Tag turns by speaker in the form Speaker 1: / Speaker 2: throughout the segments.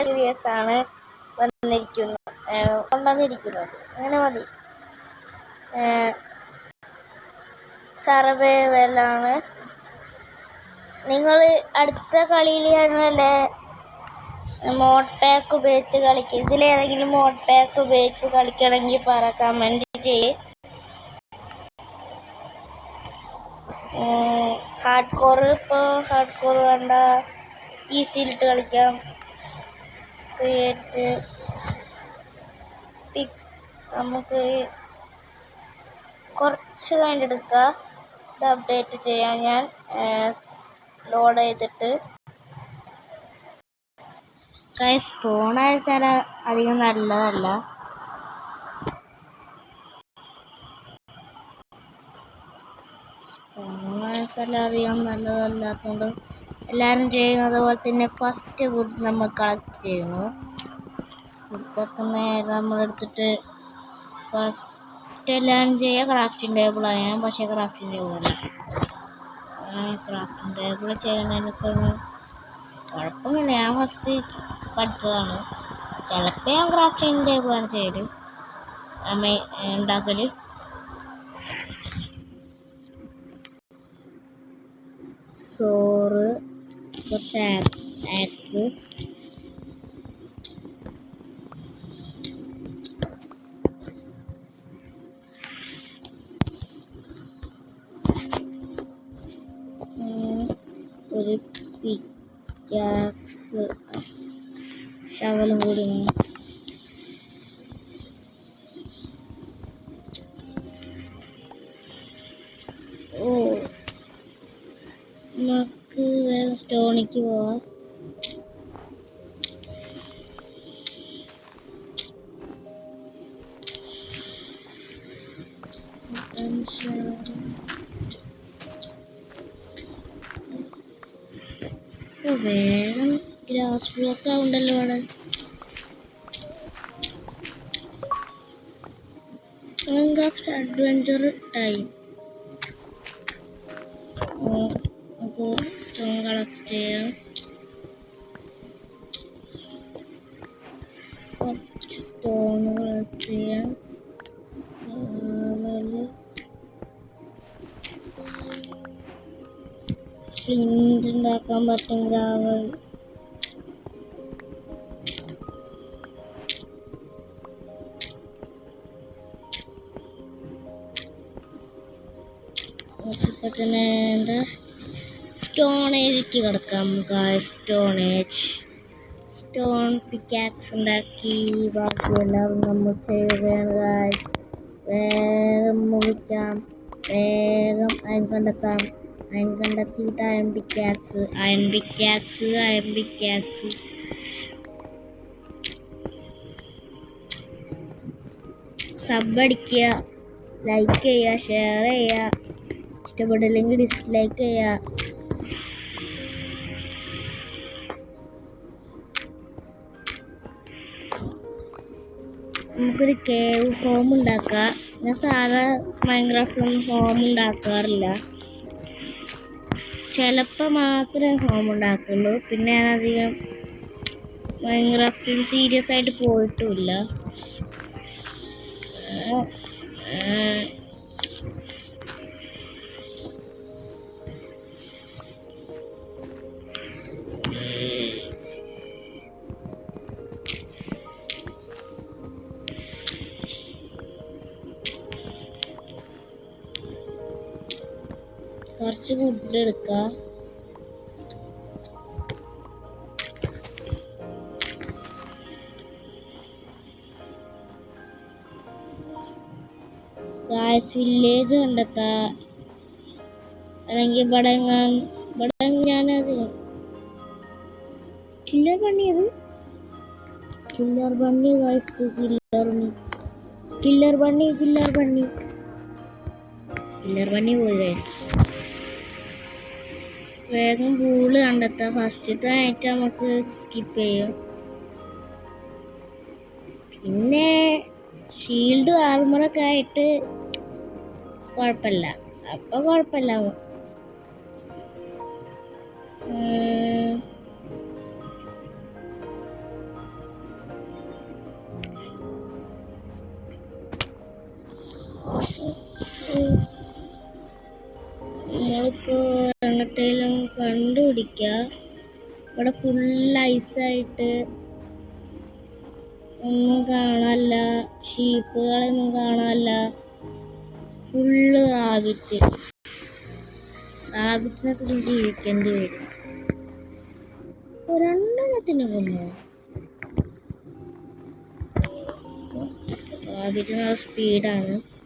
Speaker 1: Serious ആണ് വന്നിരിക്കുന്നു കൊണ്ടുവന്നിരിക്കുന്നത്. അങ്ങനെ മതി. സർവേവലാണ് നിങ്ങൾ അടുത്ത കളിയിലാണല്ലേ മോഡ് പാക്ക് ഉപയോഗിച്ച് കളിക്കുക ഇതിലേതെങ്കിലും മോഡ് പാക്ക് ഉപയോഗിച്ച് കളിക്കണമെങ്കിൽ പറ കമന്റ് ചെയ്യ്. ഹാർഡ് കോർ ഇപ്പോൾ ഹാർഡ് കോർ വേണ്ട ഈസിയിലിട്ട് കളിക്കാം. ക്രിയേറ്റ് പിക്സ് നമുക്ക് കുറച്ച് കഴിഞ്ഞെടുക്കുക ഇത് അപ്ഡേറ്റ് ചെയ്യാം ഞാൻ ലോഡ് ചെയ്തിട്ട്. കൈസ് ഫോണായ സ്ഥല അധികം നല്ലതല്ല. സ്പോണായ സ്ഥലം അധികം നല്ലതല്ലാത്തതുകൊണ്ട് എല്ലാവരും ചെയ്യുന്നത് പോലെ തന്നെ ഫസ്റ്റ് ഫുഡ് നമ്മൾ കളക്ട് ചെയ്യുന്നു. ഫുഡൊക്കെ നേരെ നമ്മളെടുത്തിട്ട് ഫസ്റ്റ് എല്ലാവരും ചെയ്യുക ക്രാഫ്റ്റിംഗ് ടേബിളാണ് ഞാൻ പക്ഷേ ക്രാഫ്റ്റിംഗ് ടേബിളല്ല ക്രാഫ്റ്റിംഗ് ടേബിൾ ചെയ്യണതിനൊക്കെ കുഴപ്പമില്ല ഞാൻ ഫസ്റ്റ് പഠിച്ചതാണ്. ചിലപ്പോൾ ഞാൻ ക്രാഫ്റ്റിംഗ് ടേബിളാണ് അമ്മ ഉണ്ടാക്കൽ കുറച്ച് ആക്സ് ആക്സ് ഓ, വേഗം ഗ്ലാസ് ബ്ലോക്ക് ആവുണ്ടല്ലോ അവിടെ അഡ്വഞ്ചർ ടൈം പറ്റും ഗ്രാവൽ ഇപ്പം തന്നെ എന്താ സ്റ്റോൺ കിടക്കാം സ്റ്റോൺ ഏജ് സ്റ്റോൺ പിക്കാക്സ് ഉണ്ടാക്കി. ബാക്കിയെല്ലാം നമ്മൾ ചെയ്യുകയാണ്. വേഗം മുറിക്കാം. വേഗം അതിന് കണ്ടെത്താം അയൺ കണ്ടെത്തിയിട്ട് iron pickaxe iron pickaxe iron pickaxe sub അടിക്കുക ലൈക്ക് ചെയ്യുക ഷെയർ ചെയ്യുക. ഇഷ്ടപ്പെട്ടില്ലെങ്കിൽ ഡിസ്ലൈക്ക് ചെയ്യുക. നമുക്കൊരു കേവ് ഹോം ഉണ്ടാക്കാം. ഞാൻ സാധാ മൈൻക്രാഫ്റ്റിലൊന്നും ഹോം ഉണ്ടാക്കാറില്ല. ചിലപ്പോൾ മാത്രമേ ഹോം ഉണ്ടാക്കുള്ളൂ. പിന്നെ ഞാൻ അധികം മൈൻക്രാഫ്റ്റിൽ സീരിയസ് ആയിട്ട് പോയിട്ടുമില്ല. കുറച്ച് ഫുഡ് എടുക്കുക ഗായ്സ് വില്ലേജ് കണ്ടെത്താ. അല്ലെങ്കിൽ ഇവിടെ ഇവിടെ ഞാനത് കില്ലർ പണിയത് കില്ലർ പണി ഗായ്സ് കില്ലർ പണി കില്ലർ പണി കില്ലർ പണി കില്ലർ പണി പോയി ഗായ്സ് വേഗം ഗൂൾ കണ്ടെത്താം. ഫസ്റ്റത്തെ ആയിട്ട് നമുക്ക് സ്കിപ്പ് ചെയ്യും. പിന്നെ ഷീൽഡ് ആർമറൊക്കെ ആയിട്ട് കുഴപ്പമില്ല. അപ്പൊ കുഴപ്പമില്ല. ഇവിടെ ഫുൾ ഐസായിട്ട് ഒന്നും കാണാനില്ല. ഷീപ്പുകളൊന്നും കാണാനില്ല. ഫുള്ള് റാബിറ്റ് റാബിറ്റിനൊക്കെ ജീവിക്കേണ്ടി വരും. ഒരെണ്ണെണ്ണത്തിന് കൊന്നു? റാബിറ്റിനുള്ള സ്പീഡാണ്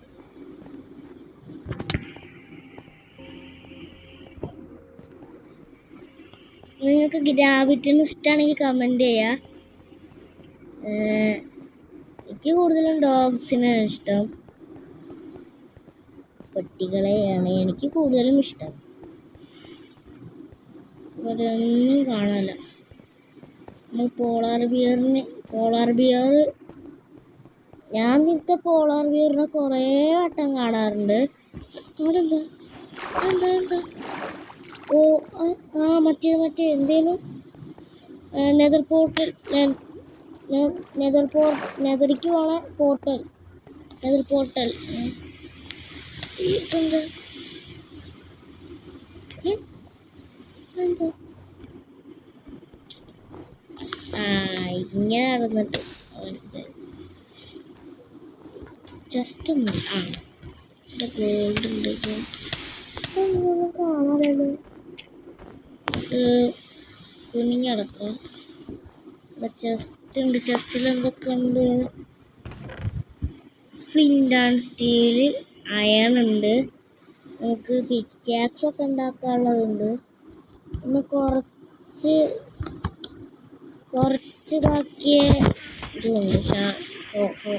Speaker 1: നിങ്ങൾക്ക് ഗ്രാവിറ്റിന് ഇഷ്ടമാണെങ്കിൽ കമന്റ് ചെയ്യുക ഏഹ് എനിക്ക് കൂടുതലും ഡോഗ്സിനാണ് ഇഷ്ടം. പട്ടികളെയാണ് എനിക്ക് കൂടുതലും ഇഷ്ടം. ഒന്നും കാണാനില്ല. നമ്മൾ പോളാർ ബിയറിന് പോളാർ ബിയർ ഞാൻ ഇന്നത്തെ പോളാർ ബിയറിനെ കുറേ വട്ടം കാണാറുണ്ട്. അവിടെ എന്താ എന്താ എന്താ ഓ ആ, മറ്റേ മറ്റേ എന്തേലും നെതർ പോർട്ടൽ നെതർ പോർ നെതറിക്ക് പോണ പോർട്ടൽ നെതർ പോർട്ടൽ ഇങ്ങനെ നടന്നിട്ട്. ജസ്റ്റ് ഒന്ന് ആ. ഗോൾഡ് ഉണ്ട്. ഒന്നും കാണാനല്ലോ കുനിഞ്ഞടക്കാം. ഇവിടെ ചെസ്റ്റ് ഉണ്ട്. ചെസ്റ്റിൽ എന്തൊക്കെ ഉണ്ട്? ഫ്ലിന്റ് ആൻഡ് സ്റ്റീൽ അയൺ ഉണ്ട്. നമുക്ക് പിക്കാക്സ് ഒക്കെ ഉണ്ടാക്കാനുള്ളതുണ്ട്. ഒന്ന് കുറച്ച് കുറച്ച് ഇതാക്കിയ ഇതുണ്ട്. ഷാ ഹോ ഹോ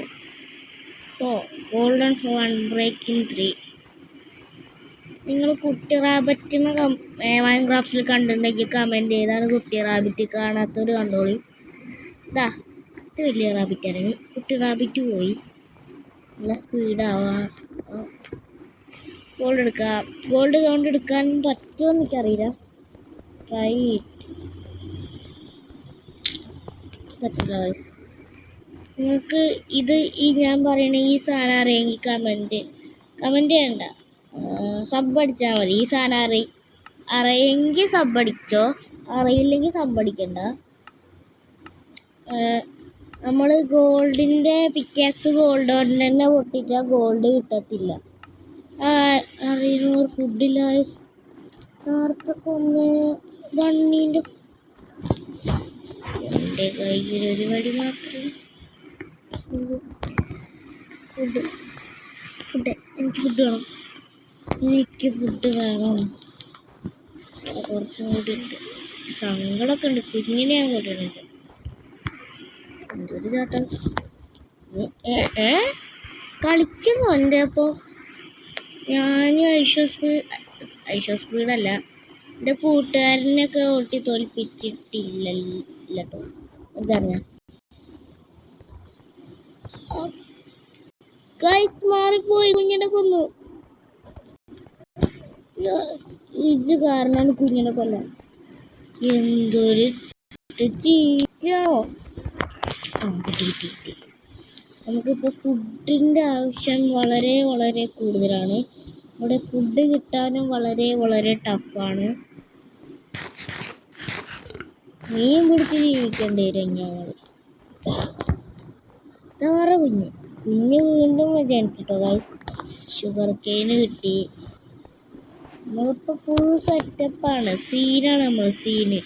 Speaker 1: ഹോ ഗോൾഡൻ ഹോ അൺബ്രേക്കിംഗ് ത്രീ നിങ്ങൾ കുട്ടി റാബറ്റിനെ മൈൻക്രാഫ്റ്റിൽ കണ്ടിട്ടുണ്ടെങ്കിൽ കമന്റ് ചെയ്താണ് കുട്ടി റാബിറ്റ് കാണാത്തവർ കണ്ടോളി. ഇതാ ഇത് വലിയ റാബിറ്റ് കുട്ടി റാബിറ്റ് പോയി. നല്ല സ്പീഡാവാം ഗോൾഡ് എടുക്കാം. ഗോൾഡ് കൊണ്ട് എടുക്കാൻ പറ്റുമോ എനിക്കറിയില്ല. ട്രൈ. നിങ്ങൾക്ക് ഇത് ഈ ഞാൻ പറയണ ഈ സാധനം അറിയെങ്കിൽ കമന്റ് കമന്റ് ചെയ്യണ്ട. സബ് അടിച്ചാൽ മതി. ഈ സാധനം അറി അറിയെങ്കിൽ സബ് അടിച്ചോ അറിയില്ലെങ്കിൽ സബ് അടിക്കണ്ട. നമ്മൾ ഗോൾഡിന്റെ പിക്കാക്സ് ഗോൾഡ് കൊണ്ട് തന്നെ പൊട്ടിച്ചാൽ ഗോൾഡ് കിട്ടത്തില്ല. അറിയണോർ ഫുഡില്ല നേരത്തെ കൊന്ന് ബണ്ണീന്റെ എന്റെ കയ്യിൽ ഒരു വടി മാത്രമേ ഫുഡ് ഫുഡ് എനിക്ക് ഫുഡ് വേണം. എനിക്ക് ഫുഡ് വേണം. കുറച്ചും കൂടി ഉണ്ട്. സങ്കടമൊക്കെ ഉണ്ട്. കുഞ്ഞിനെ ഞാൻ കൊണ്ടുവരുന്നത് എന്തൊരു ചാട്ടം. ഏ, കളിക്കുന്നു എന്റെ അപ്പോൾ ഞാൻ ഐഷോ സ്പീഡ് ഐഷോ സ്പീഡല്ല. എന്റെ കൂട്ടുകാരനെയൊക്കെ ഓട്ടി തോൽപ്പിച്ചിട്ടില്ലല്ലോ. കേട്ടോ ഗൈസ് മാറിപ്പോയി. കുഞ്ഞിനെ കൊന്നു. ഇത് കാരണമാണ് കുഞ്ഞിനെ കൊല്ലാൻ. എന്തൊരു കിട്ടി നമുക്കിപ്പോൾ ഫുഡിന്റെ ആവശ്യം വളരെ വളരെ കൂടുതലാണ്. ഇവിടെ ഫുഡ് കിട്ടാനും വളരെ വളരെ ടഫാണ് മീൻ പിടിച്ച് ജീവിക്കേണ്ടി വരും ഞങ്ങൾ വേറെ കുഞ്ഞ്. കുഞ്ഞ് വീണ്ടും ജനിച്ചിട്ടോ ഗൈസ് ഷുഗർ കെയിന് കിട്ടി. നമ്മളിപ്പോൾ ഫുൾ സെറ്റപ്പാണ് സീനാണ് നമ്മൾ സീന്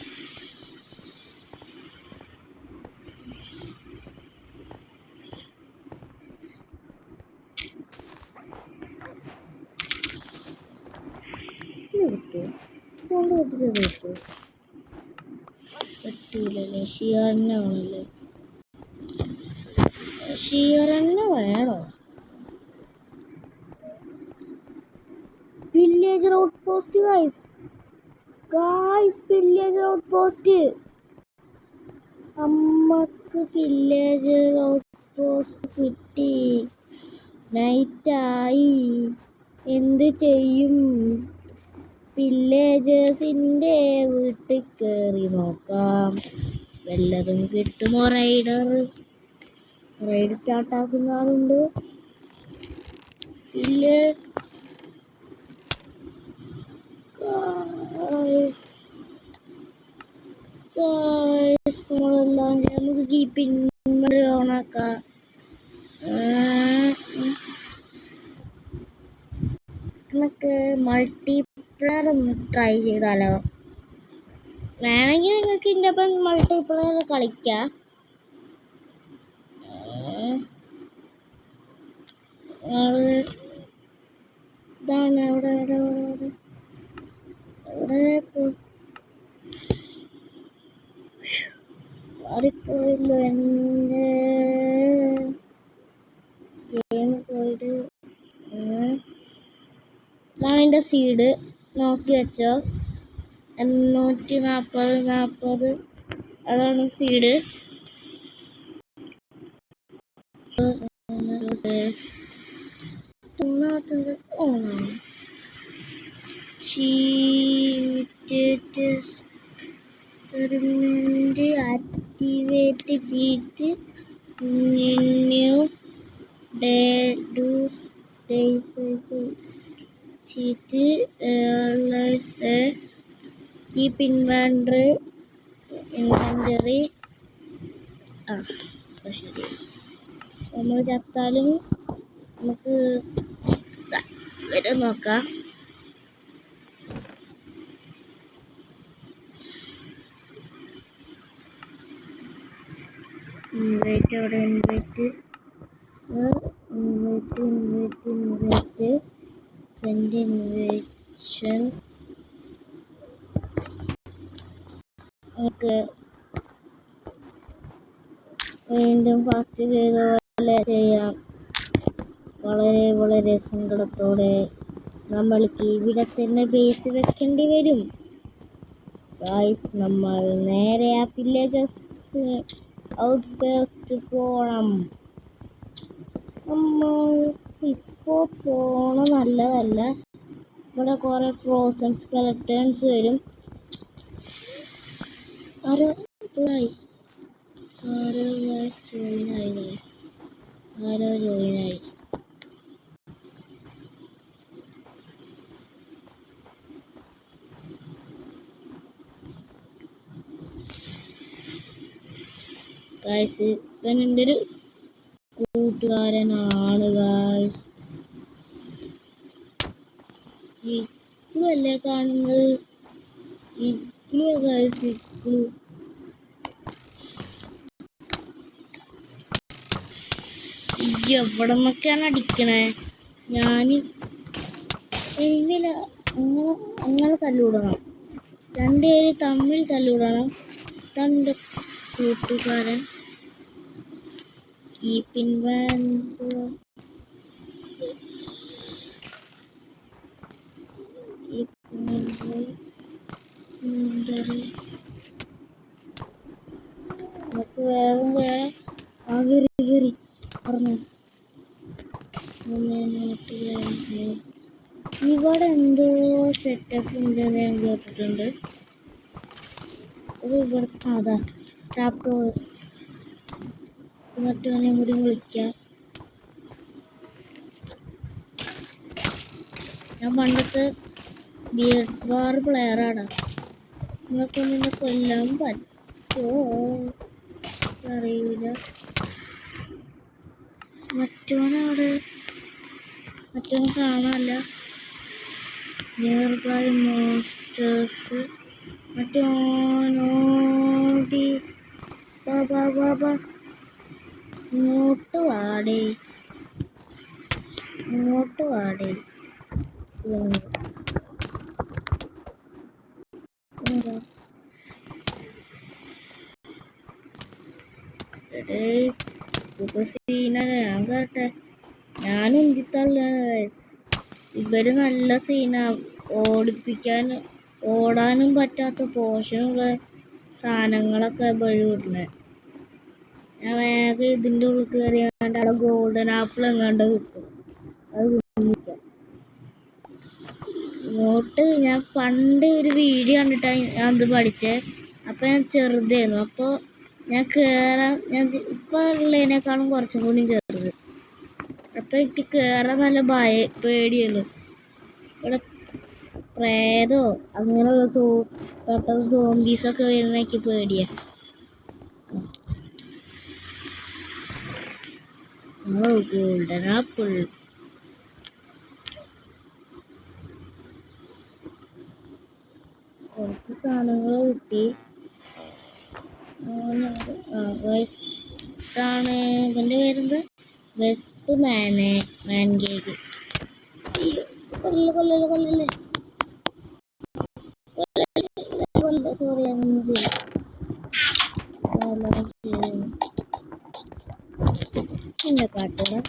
Speaker 1: ഇതുകൊണ്ട് പൊട്ടിച്ചത് കിട്ടുമോ ഷിയറന്നെ വേണോ. Village outpost guys guys village outpost അമ്മയ്ക്ക് വില്ലേജ് ഔട്ട് പോസ്റ്റ് കിട്ടി. നൈറ്റായി എന്ത് ചെയ്യും? വില്ലേജേഴ്സിന്റെ വീട്ടിൽ കയറി നോക്കാം. വല്ലതും കിട്ടുമോ റൈഡർ റൈഡ് സ്റ്റാർട്ടാക്കുന്ന ആളുണ്ട്. ഇല്ലേ ചെയ്യാം നമുക്ക് കീപ്പിൻ ഓണാക്കാം നമുക്ക് മൾട്ടിപ്ലെയർ ഒന്ന് ട്രൈ ചെയ്താലോ? വേണമെങ്കിൽ നിങ്ങൾക്ക് ഇതിന്റെ ഒപ്പം മൾട്ടിപ്ലെയർ കളിക്കാം ഇതാണ് അവിടെ അവിടെ എവിടെ എവിടെ എന്റെ ഗെയിം പോയിട്ട് എന്റെ സീഡ് നോക്കി വെച്ചോ എണ്ണൂറ്റി നാൽപ്പത് നാൽപ്പത് അതാണ് സീഡ് തൊണ്ണൂറ്റി ഓണം ചീറ്റ് എക്സ്പെരിമെന്റ് ആക്ടിവേറ്റ് ചെയ്ത് ന്യൂ ഡേ ചെയ്ത് കീപ്പ് ഇൻവെൻട്രി ഇൻവെന്ററി ആ ശരി. നമ്മൾ ചത്താലും നമുക്ക് വരെ നോക്കാം ഇൻവൈറ്റ് അവിടെ invite invite invite send invitation നമുക്ക് വീണ്ടും ഫാസ്റ്റ് ചെയ്ത പോലെ ചെയ്യാം. വളരെ വളരെ സങ്കടത്തോടെ നമ്മൾക്ക് ഇവിടെ തന്നെ ബേസ് വെക്കേണ്ടി വരും. നമ്മൾ നേരെ ആ വില്ലേജസ് ഔട്ട് ബേസ്റ്റ് പോകണം നമ്മൾ ഇപ്പോൾ പോണ നല്ലതല്ല. ഇവിടെ കുറേ ഫ്രോസൺ സ്കെലറ്റൻസ് വരും. ആരോ ജോയിനായി ആരോ ജോയിനായി ഗായ്സ് ഇപ്പം എന്റെ ഒരു കൂട്ടുകാരനാണ് ഗായ്സ് ഇക്ലു അല്ലേ കാണുന്നത്? ഇക്ലു ഗായ്സ് ഇക്ലു എവിടെ നിന്നൊക്കെയാണ് അടിക്കണേ? ഞാൻ ഇങ്ങനെ അങ്ങനെ അങ്ങനെ തല്ലുവിടണം രണ്ടുപേര് തമ്മിൽ തല്ലുവിടണം തണ്ട കൂട്ടുകാരൻ നമുക്ക് വേഗം വേറെ ആ പറഞ്ഞു ഇവിടെ എന്തോ സെറ്റപ്പ് ഉണ്ടെന്ന് ഞാൻ കേട്ടിട്ടുണ്ട്. അത് ഇവിടെ അതാ ടാപ്പ് മറ്റവനെയും കൂടി വിളിക്കാം. ഞാൻ പണ്ടത്തെ ബിയർഡ് ബാർ പ്ലെയറാണ് നിങ്ങൾക്ക് നിന്നെ കൊല്ലാൻ പറ്റുമോ അറിയില്ല മറ്റവനവിടെ മറ്റോ കാണാനല്ല. നിയർ ബൈ മോസ്റ്റേഴ്സ് മറ്റോനോടി എന്തിത്തള്ളാണ് ഇവർ നല്ല സീനാ ഓടിപ്പിക്കാൻ ഓടാനും പറ്റാത്ത പോഷനുള്ള സാധനങ്ങളൊക്കെ വഴി വിടണേ വേഗം ഇതിന്റെ ഉള്ളിൽ കയറി അവിടെ ഗോൾഡൻ ആപ്പിൾ എങ്ങാണ്ട് കിട്ടും. അത് ഇങ്ങോട്ട് ഞാൻ പണ്ട് ഒരു വീഡിയോ കണ്ടിട്ടാണ് ഞാൻ അത് പഠിച്ചേ. അപ്പം ഞാൻ ചെറുതായിരുന്നു. അപ്പോൾ ഞാൻ കയറാൻ ഞാൻ ഇപ്പോൾ ഉള്ളതിനേക്കാളും കുറച്ചും കൂടി ചെറുത്. അപ്പം എനിക്ക് കയറാൻ നല്ല ഭയ പേടിയല്ലോ ഇവിടെ പ്രേതോ അങ്ങനെയുള്ള സോ പെട്ടെന്ന് സോംബീസൊക്കെ എനിക്ക് പേടിയാ. ഓ golden apple. കുറച്ച് സാധനങ്ങൾ കിട്ടി. ഇതാണ് ഇവന്റെ പേരെന്ത്? വെസ്പ് മാനെ മാൻ കേക്ക് കൊല്ലല്ലേ കൊല്ലല്ലേ കൊല്ലല്ലേ കൊല്ലല്ലേ സോറി അങ്ങനെ में काटो ना?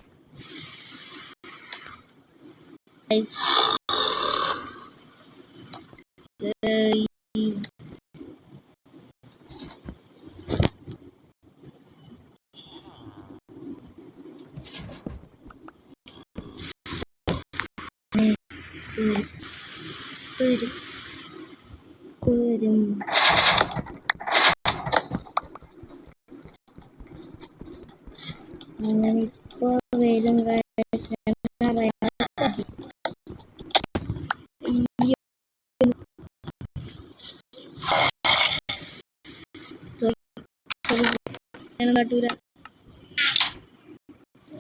Speaker 1: കാട്ടൂല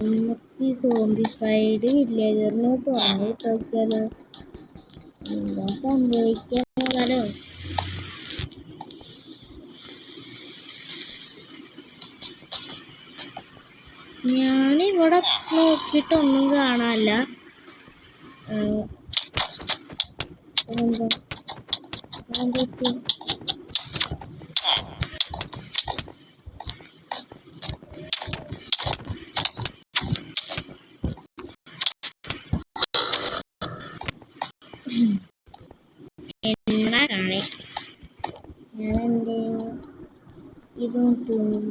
Speaker 1: നമുക്ക് സോംബിഫൈഡ് വില്ലേജറിന് തുറന്നിട്ട് എന്താ സംഭവിക്കാലോ ഞാനിവിടെ നോക്കിയിട്ടൊന്നും കാണാനില്ല. എന്താ എന്താ എന്താ കാണേ എന്റെ ഇതും തും-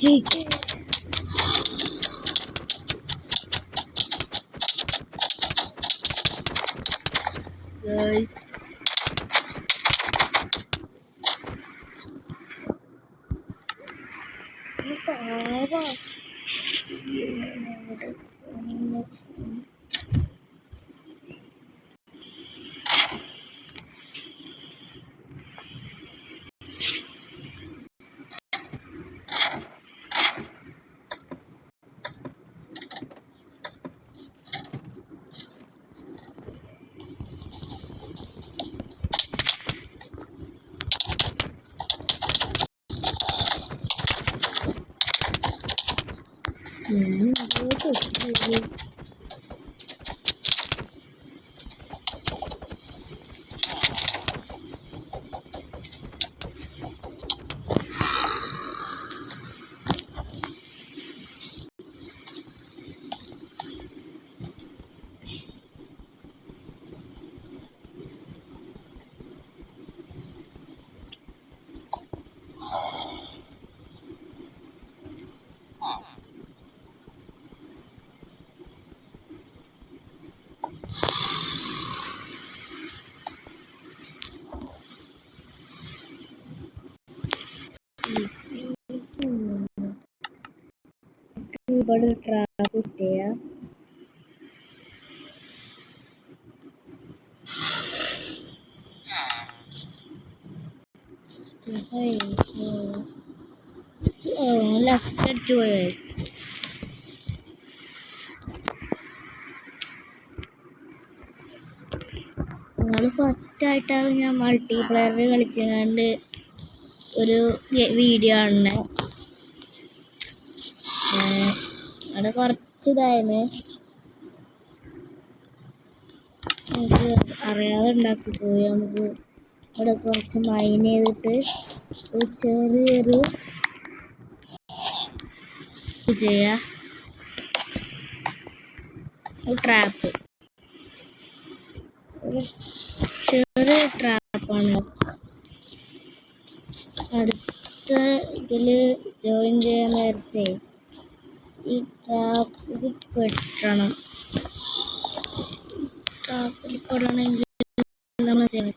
Speaker 1: Guys. ഞാൻ എന്തോ തെറ്റിപ്പോയി. ഇവിടെ ട്രാക്ക് കിട്ടിയ. ലെഫ്റ്റ് അടിച്ചു പോയ നിങ്ങൾ ഫസ്റ്റ് ഞാൻ മൾട്ടിപ്ലെയറിൽ കളിച്ചുകൊണ്ട് ഒരു വീഡിയോ ആണ് അവിടെ കുറച്ച് ഇതായിരുന്നു നമുക്ക് അറിയാതെ ഉണ്ടാക്കി പോയി. നമുക്ക് ഇവിടെ കുറച്ച് മൈൻ ചെയ്തിട്ട് ഒരു ചെറിയൊരു ചെയ്യാം. ഒരു ട്രാപ്പ് ഒരു ചെറിയ ട്രാപ്പാണ് അടുത്ത ഇതിൽ ജോയിൻ ചെയ്യാൻ നേരത്തെ ഈ ട്രാപ്പിൽ പെട്ടണം ട്രാപ്പിൽ പെടണമെങ്കിൽ നമ്മൾ ചെയ്യണം.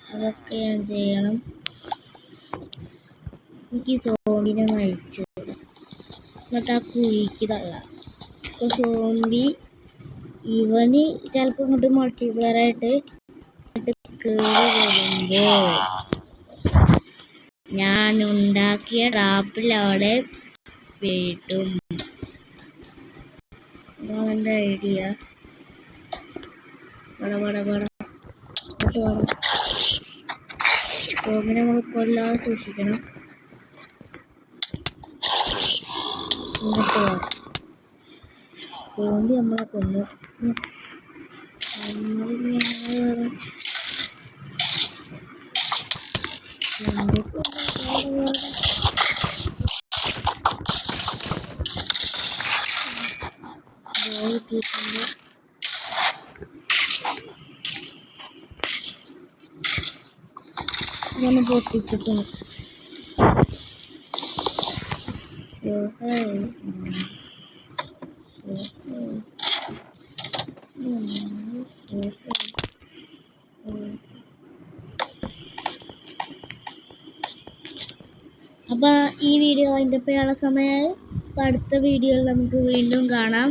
Speaker 1: അതൊക്കെ ഞാൻ ചെയ്യണം. എനിക്ക് സോമ്പിനെ മരിച്ചു എന്നിട്ട് ആ കുഴിക്ക് തള്ളാം. അപ്പോൾ സോമ്പി ഇവന് ചിലപ്പോൾ ഇങ്ങോട്ട് മൾട്ടിപ്ലെയർ ആയിട്ട് വരുമ്പോൾ ഞാൻ ഉണ്ടാക്കിയ ട്രാപ്പിൽ അവിടെ വീട്ടും ഇതാണ് ഐഡിയ പട പട പട വേണം സോമിനെ നമ്മൾ കൊല്ലാതെ സൂക്ഷിക്കണം. ഇങ്ങോട്ട് വേണം സോമ്പി നമ്മളെ കൊന്നു. നമ്മളിനി എങ്ങനെ വേണം സോമ്പി കൊല്ലാതെ വേറെ ബോൾ കിട്ടിയിട്ടുണ്ട് ഇതൊന്ന് പൊട്ടിച്ചിട്ടുണ്ട്. അപ്പോൾ ഈ വീഡിയോ അതിന്റെ പേരുള്ള സമയമായി അപ്പോൾ അടുത്ത വീഡിയോയിൽ നമുക്ക് വീണ്ടും കാണാം.